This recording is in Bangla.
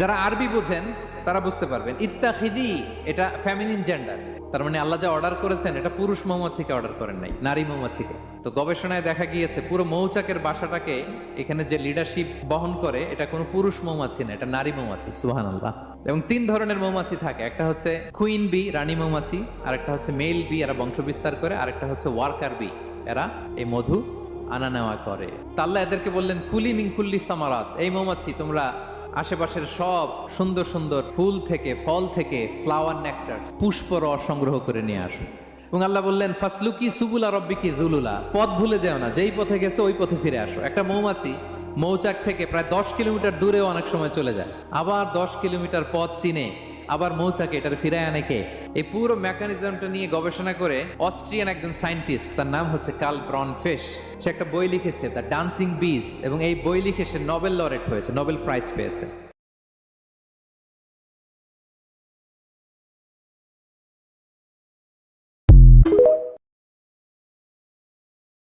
যারা আরবি বোঝেন, তারা বুঝতে পারবেন। ইত্তাখিদি, এটা ফ্যামিলিন জেন্ডার তার মানে আল্লাহ যা অর্ডার করেছেন, এটা পুরুষ মৌমাছিকে অর্ডার করেন নাই, নারী মৌমাছিকে। তো গবেষণায় দেখা গিয়েছে, পুরো মৌচাকের বাসাটাকে এখানে যে লিডারশিপ বহন করে, এটা কোনো পুরুষ মৌমাছি না, এটা নারী মৌমাছি সুহান আল্লাহ এবং তিন ধরনের মৌমাছি থাকে, একটা হচ্ছে কুইন বি রানী মৌমাছি আর একটা হচ্ছে মেল বি এরা বংশ বিস্তার করে আর একটা হচ্ছে ওয়ার্কার বি এরা এই মধু আনা নেওয়া করে। তা আল্লাহ এদেরকে বললেন, কুলি মিং কুল্লি সামারাত। এই মৌমাছি তোমরা আশেপাশের সব সুন্দর সুন্দর ফুল থেকে, ফল থেকে ফ্লাওয়ার নেকটার পুষ্প রস সংগ্রহ করে নিয়ে আসো। এবং আল্লাহ বললেন, ফাসলুকি সুবুলা রব্বিকি জুলুলা। পথ ভুলে যাও না, যেই পথে গেছো ওই পথে ফিরে আসো। একটা মৌমাছি মৌচাক থেকে প্রায় দশ কিলোমিটার দূরেও অনেক সময় চলে যায়। আবার দশ কিলোমিটার পথ চিনে আবার মৌচাকে এটার ফিরায় আনে কে? এই পুরো মেকানিজমটা নিয়ে গবেষণা করে অস্ট্রিয়ান একজন সায়েন্টিস্ট তার নাম হচ্ছে কাল ব্রন ফেশ সে একটা বই লিখেছে দ্য ডান্সিং বিজ এবং এই বই লিখে সে নোবেল লরেট হয়েছে নোবেল প্রাইজ পেয়েছে।